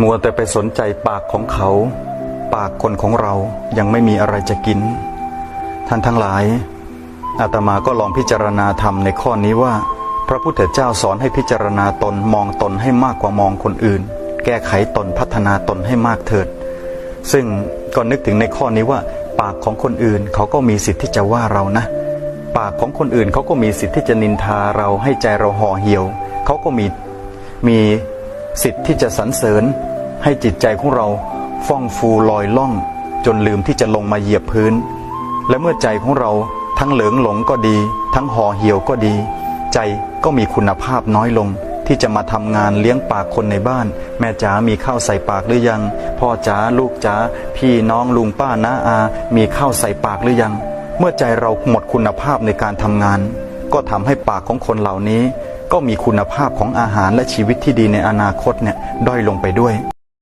มัวแต่ไปสนใจปากของเขา ปากคนของเรายังไม่มีอะไรจะกิน ท่านทั้งหลายอาตมาก็ลองพิจารณาธรรมในข้อนี้ว่า พระพุทธเจ้าสอนให้พิจารณาตนมองตนให้มากกว่ามองคนอื่น แก้ไขตนพัฒนาตนให้มากเถิด ซึ่งก็นึกถึงในข้อนี้ว่า ปากของคนอื่นเขาก็มีสิทธิ์ที่จะว่าเรานะ ปากของคนอื่นเขาก็มีสิทธิ์ที่จะนินทาเราให้ใจเราห่อเหี่ยว เขาก็มีมี สิทธิ์ที่จะสรรเสริญให้จิตใจของเราฟ่องฟูลอยล่อง จนลืมที่จะลงมาเหยียบพื้น และเมื่อใจของเราทั้งเหลิงหลงก็ดี ทั้งห่อเหี่ยวก็ดี ใจก็มีคุณภาพน้อยลง ที่จะมาทำงานเลี้ยงปากคนในบ้าน แม่จ๋ามีข้าวใส่ปากหรือยัง พ่อจ๋าลูกจ๋าพี่น้องลุงป้าน้าอา มีข้าวใส่ปากหรือยัง เมื่อใจเราหมดคุณภาพในการทำงาน ก็ทำให้ปากของคนเหล่านี้ ก็มีคุณภาพของอาหารและชีวิตที่ดีในอนาคตเนี่ยด้อยลงไปด้วย